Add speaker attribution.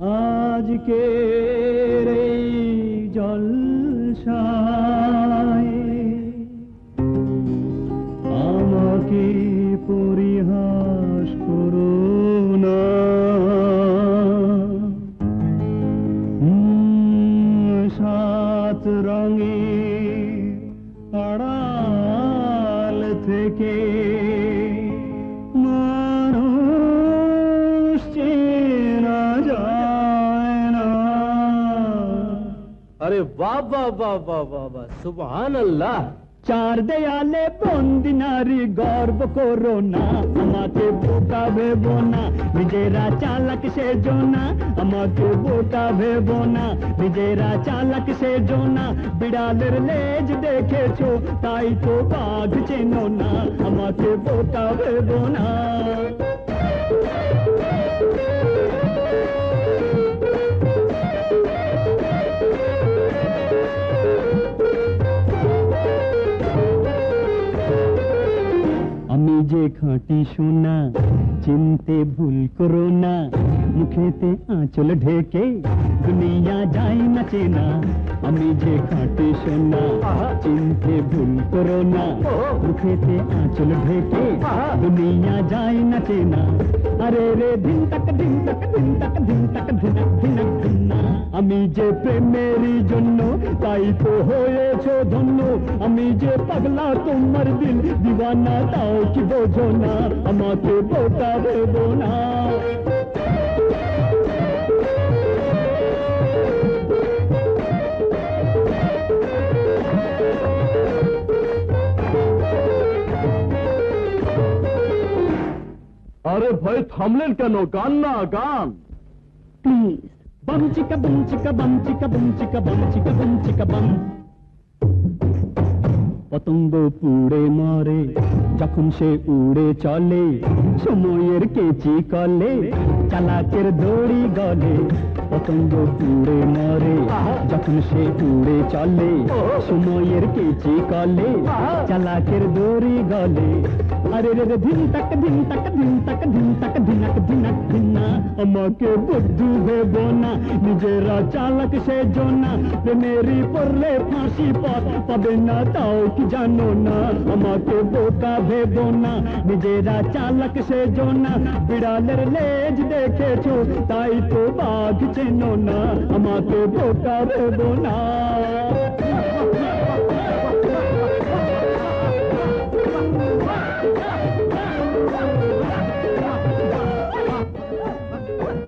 Speaker 1: আজকে এই জলসায় আমাকে পরিহাস করো না। সাত রঙে আড়াল থেকে
Speaker 2: আরে বাবা বাবা বাবা সুবহান আল্লাহ
Speaker 1: চার দেয়ালে বন্দি নারী গর্ব করো না আমাকে বোকা ভেবো না নিজেরা চালাক সেজো না আমাকে বোকা ভেবো না নিজেরা চালাক সেজো না বিড়ালের লেজ দেখেছো তাই তো বাঘ চেনো না আমাকে বোকা ভেবো না খাঁটি সোনা, চিনতে ভুল করো না। মুখেতে আঁচল ঢেকে দুনিয়া যায় না চেনা। আমি যে খাঁটি সোনা, চিনতে ভুল করো না। মুখেতে আঁচল ঢেকে দুনিয়া যায় না চেনা। আরে রে দিন তক দিন তক দিন তক দিন তক, ধিনক ধিনক ধিনা আমি যে প্রেমেরই জন্য তাই তো হয়েছো ধন্য। আমি যে পাগলা তোমার দিল দিওয়ানা তাও কি বোঝো না? আমাকে বোকা ভেবো না।
Speaker 2: আরে ভাই থামলেন কেন? গান না গান।
Speaker 1: প্লিজ। బం చిక బం చిక బం చిక బం చిక బం చిక బం చిక బం. పతంగో పూడే మారే. যখন সে উড়ে চলে সময়ের কেচি কলে চালাকের দড়ি গলে পতঙ্গ পুড়ে মরে যখন সে উড়ে চলে সময়ের কেচি কলে চালাকের দড়ি গলে আরে রে রে ধিন তাক ধিন তাক ধিন তাক ধিন তাক ধিনাক ধিনাক ধিনা আমাকে বুদ্ধু ভেবো না নিজেরা চালাক সে জোনা প্রেমেরি পড়লে ফাঁসি পথ পাবে না তাও কি জানো না আমাকে বোকা ভেবো না নিজেরা চালাক সে জোনা, বিড়ালের লেজ দেখেছ, তাই তো বাঘ চেনো না, আমাকে বোকা ভেবো না।